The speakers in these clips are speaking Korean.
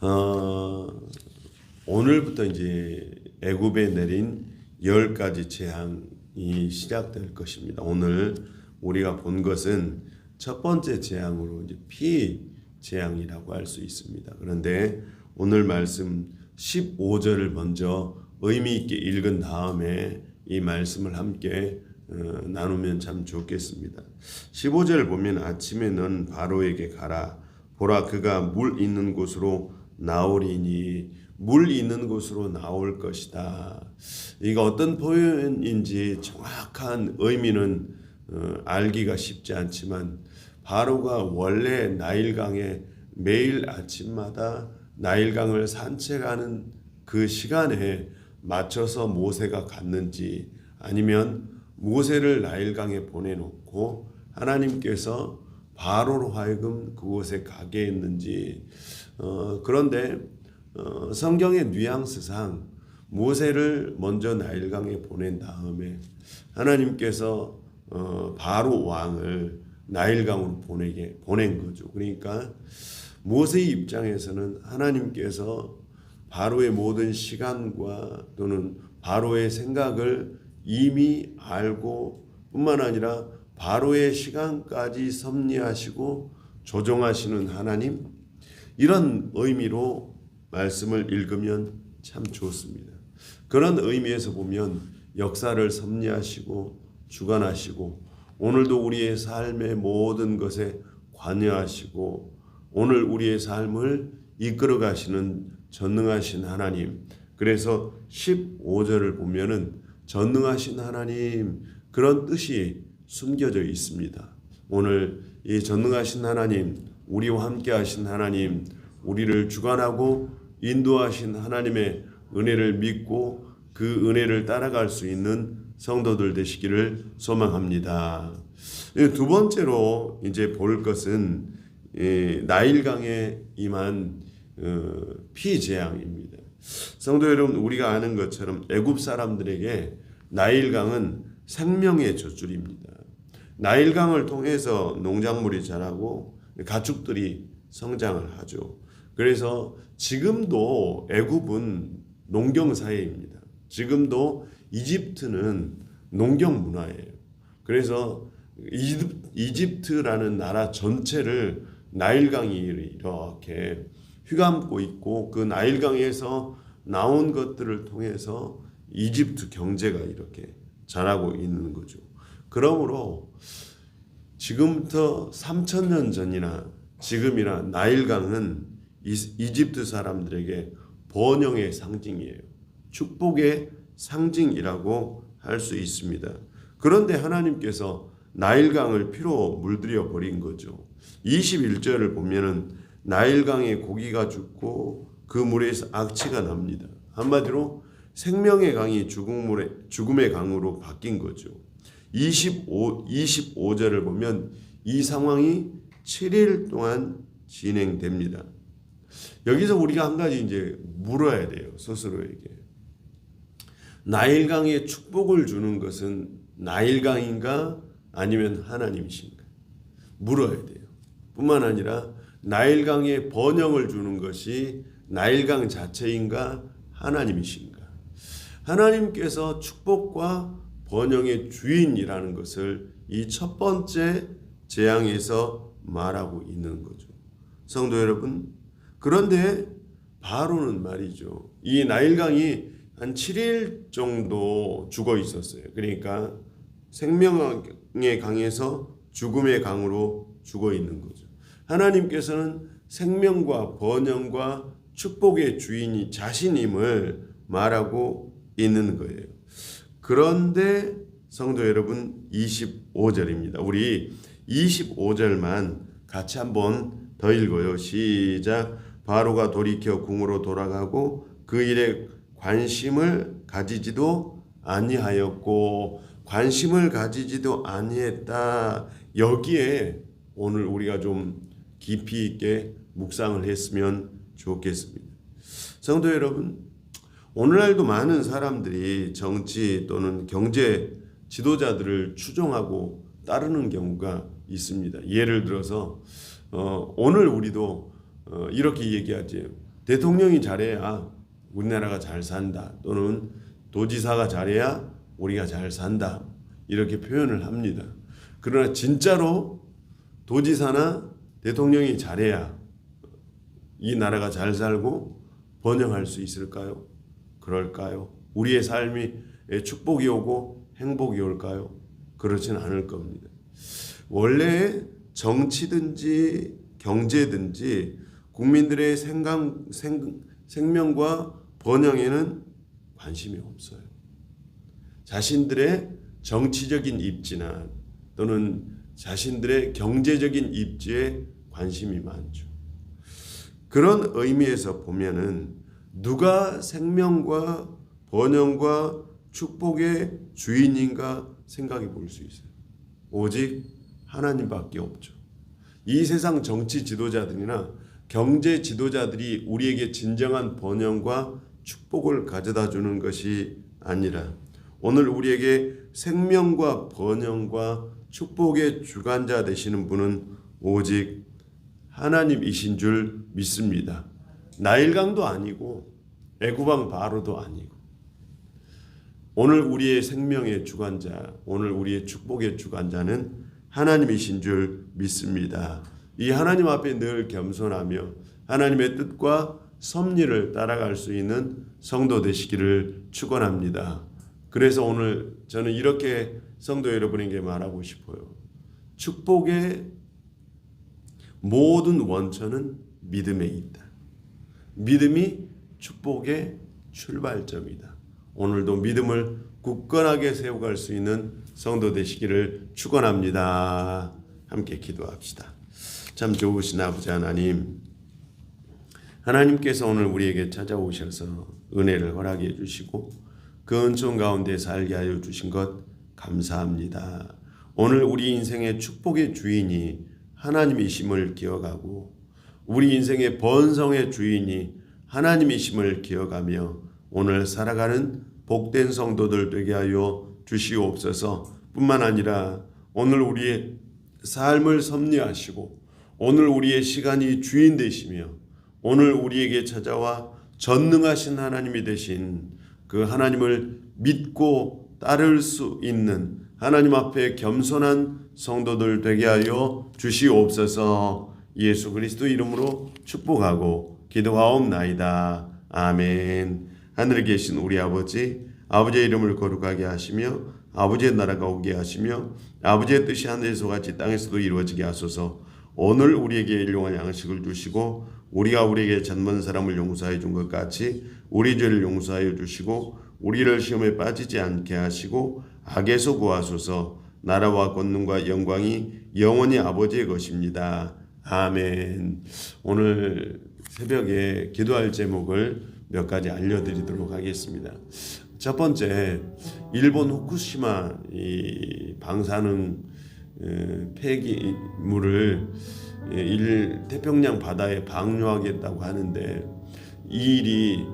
어, 오늘부터 이제 애굽에 내린 열 가지 재앙이 시작될 것입니다. 오늘 우리가 본 것은 첫 번째 재앙으로 이제 피 재앙이라고 할 수 있습니다. 그런데 오늘 말씀 15절을 먼저 의미 있게 읽은 다음에 이 말씀을 함께 어, 나누면 참 좋겠습니다. 15절을 보면 아침에 넌 바로에게 가라 보라 그가 물 있는 곳으로 나오리니 물 있는 곳으로 나올 것이다. 이거 어떤 표현인지 정확한 의미는 어, 알기가 쉽지 않지만 바로가 원래 나일강에 매일 아침마다 나일강을 산책하는 그 시간에 맞춰서 모세가 갔는지 아니면 모세를 나일강에 보내놓고 하나님께서 바로로 하여금 그곳에 가게 했는지 어, 그런데 어, 성경의 뉘앙스상 모세를 먼저 나일강에 보낸 다음에 하나님께서 어, 바로 왕을 나일강으로 보내게 보낸 거죠. 그러니까 모세의 입장에서는 하나님께서 바로의 모든 시간과 또는 바로의 생각을 이미 알고 뿐만 아니라 바로의 시간까지 섭리하시고 조정하시는 하나님 이런 의미로 말씀을 읽으면 참 좋습니다. 그런 의미에서 보면 역사를 섭리하시고 주관하시고 오늘도 우리의 삶의 모든 것에 관여하시고 오늘 우리의 삶을 이끌어 가시는 전능하신 하나님. 그래서 15절을 보면은 전능하신 하나님 그런 뜻이 숨겨져 있습니다. 오늘 이 전능하신 하나님, 우리와 함께 하신 하나님, 우리를 주관하고 인도하신 하나님의 은혜를 믿고 그 은혜를 따라갈 수 있는 성도들 되시기를 소망합니다. 두 번째로 이제 볼 것은 나일강에 임한 어, 피재앙입니다. 성도 여러분, 우리가 아는 것처럼 애굽 사람들에게 나일강은 생명의 젖줄입니다. 나일강을 통해서 농작물이 자라고 가축들이 성장을 하죠. 그래서 지금도 애굽은 농경 사회입니다. 지금도 이집트는 농경 문화예요. 그래서 이집트라는 나라 전체를 나일강이 이렇게 휘감고 있고 그 나일강에서 나온 것들을 통해서 이집트 경제가 이렇게 자라고 있는 거죠. 그러므로 지금부터 3천 년 전이나 지금이나 나일강은 이집트 사람들에게 번영의 상징이에요. 축복의 상징이라고 할 수 있습니다. 그런데 하나님께서 나일강을 피로 물들여 버린 거죠. 21절을 보면은 나일강에 고기가 죽고 그 물에서 악취가 납니다. 한마디로 생명의 강이 죽음의, 죽음의 강으로 바뀐 거죠. 25, 25절을 보면 이 상황이 7일 동안 진행됩니다. 여기서 우리가 한 가지 이제 물어야 돼요. 스스로에게. 나일강에 축복을 주는 것은 나일강인가 아니면 하나님이신가? 물어야 돼요. 뿐만 아니라 나일강에 번영을 주는 것이 나일강 자체인가 하나님이신가? 하나님께서 축복과 번영의 주인이라는 것을 이 첫 번째 재앙에서 말하고 있는 거죠. 성도 여러분, 그런데 바로는 말이죠. 이 나일강이 한 7일 정도 죽어 있었어요. 그러니까 생명의 강에서 죽음의 강으로 죽어 있는 거죠. 하나님께서는 생명과 번영과 축복의 주인이 자신임을 말하고 있는 거예요. 그런데 성도 여러분 25절입니다. 우리 25절만 같이 한번 더 읽어요. 시작. 바로가 돌이켜 궁으로 돌아가고 그 일에 관심을 가지지도 아니하였고 관심을 가지지도 아니했다. 여기에 오늘 우리가 좀 깊이 있게 묵상을 했으면 좋겠습니다. 성도 여러분, 오늘날도 많은 사람들이 정치 또는 경제 지도자들을 추종하고 따르는 경우가 있습니다. 예를 들어서 어, 오늘 우리도 어, 이렇게 얘기하지 대통령이 잘해야 우리나라가 잘 산다. 또는 도지사가 잘해야 우리가 잘 산다. 이렇게 표현을 합니다. 그러나 진짜로 도지사나 대통령이 잘해야 이 나라가 잘 살고 번영할 수 있을까요? 그럴까요? 우리의 삶이 축복이 오고 행복이 올까요? 그렇진 않을 겁니다. 원래 정치든지 경제든지 국민들의 생각, 생, 생명과 번영에는 관심이 없어요. 자신들의 정치적인 입지나 또는 자신들의 경제적인 입지에 관심이 많죠. 그런 의미에서 보면은 누가 생명과 번영과 축복의 주인인가 생각해 볼 수 있어요. 오직 하나님밖에 없죠. 이 세상 정치 지도자들이나 경제 지도자들이 우리에게 진정한 번영과 축복을 가져다 주는 것이 아니라 오늘 우리에게 생명과 번영과 축복의 주관자 되시는 분은 오직 하나님이신 줄 믿습니다. 나일강도 아니고 애구방 바로도 아니고 오늘 우리의 생명의 주관자, 오늘 우리의 축복의 주관자는 하나님이신 줄 믿습니다. 이 하나님 앞에 늘 겸손하며 하나님의 뜻과 섭리를 따라갈 수 있는 성도 되시기를 축원합니다. 그래서 오늘 저는 이렇게 성도 여러분에게 말하고 싶어요. 축복의 모든 원천은 믿음에 있다. 믿음이 축복의 출발점이다. 오늘도 믿음을 굳건하게 세워갈 수 있는 성도 되시기를 축원합니다. 함께 기도합시다. 참 좋으신 아버지 하나님, 하나님께서 오늘 우리에게 찾아오셔서 은혜를 허락해 주시고 그 은총 가운데 살게 하여 주신 것 감사합니다. 오늘 우리 인생의 축복의 주인이 하나님이심을 기억하고 우리 인생의 번성의 주인이 하나님이심을 기억하며 오늘 살아가는 복된 성도들 되게 하여 주시옵소서. 뿐만 아니라 오늘 우리의 삶을 섭리하시고 오늘 우리의 시간이 주인 되시며 오늘 우리에게 찾아와 전능하신 하나님이 되신 그 하나님을 믿고 따를 수 있는 하나님 앞에 겸손한 성도들 되게 하여 주시옵소서 예수 그리스도 이름으로 축복하고 기도하옵나이다. 아멘. 하늘에 계신 우리 아버지, 아버지의 이름을 거룩하게 하시며 아버지의 나라가 오게 하시며 아버지의 뜻이 하늘에서 같이 땅에서도 이루어지게 하소서. 오늘 우리에게 일용할 양식을 주시고 우리가 우리에게 전문 사람을 용서해 준 것 같이 우리 죄를 용서하여 주시고 우리를 시험에 빠지지 않게 하시고 악에서 구하소서. 나라와 권능과 영광이 영원히 아버지의 것입니다. 아멘. 오늘 새벽에 기도할 제목을 몇 가지 알려드리도록 하겠습니다. 첫 번째, 일본 후쿠시마 이 방사능 에, 폐기물을 예, 일 태평양 바다에 방류하겠다고 하는데 이 일이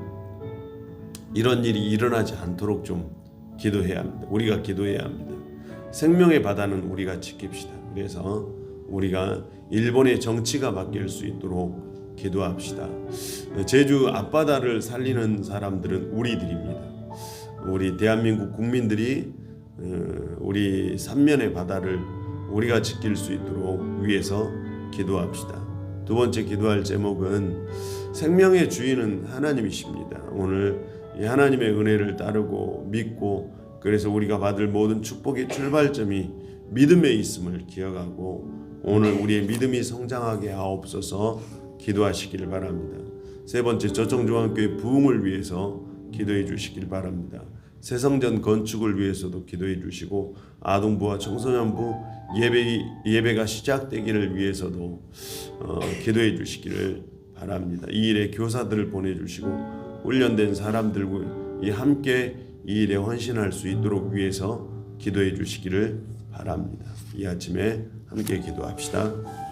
이런 일이 일어나지 않도록 좀 기도해야 합니다. 우리가 기도해야 합니다. 생명의 바다는 우리가 지킵시다. 그래서 우리가 일본의 정치가 바뀔 수 있도록 기도합시다. 제주 앞바다를 살리는 사람들은 우리들입니다. 우리 대한민국 국민들이 어, 우리 삼면의 바다를 우리가 지킬 수 있도록 위해서 기도합시다. 두 번째 기도할 제목은 생명의 주인은 하나님이십니다. 오늘 이 하나님의 은혜를 따르고 믿고 그래서 우리가 받을 모든 축복의 출발점이 믿음에 있음을 기억하고 오늘 우리의 믿음이 성장하게 하옵소서 기도하시길 바랍니다. 세 번째 저청중앙교회 부흥을 위해서 기도해 주시길 바랍니다. 새성전 건축을 위해서도 기도해 주시고 아동부와 청소년부 예배 예배가 시작되기를 위해서도 어, 기도해 주시기를 바랍니다. 이 일에 교사들을 보내 주시고 훈련된 사람들과 이 함께 이 일에 헌신할 수 있도록 위해서 기도해 주시기를 바랍니다. 이 아침에 함께 기도합시다.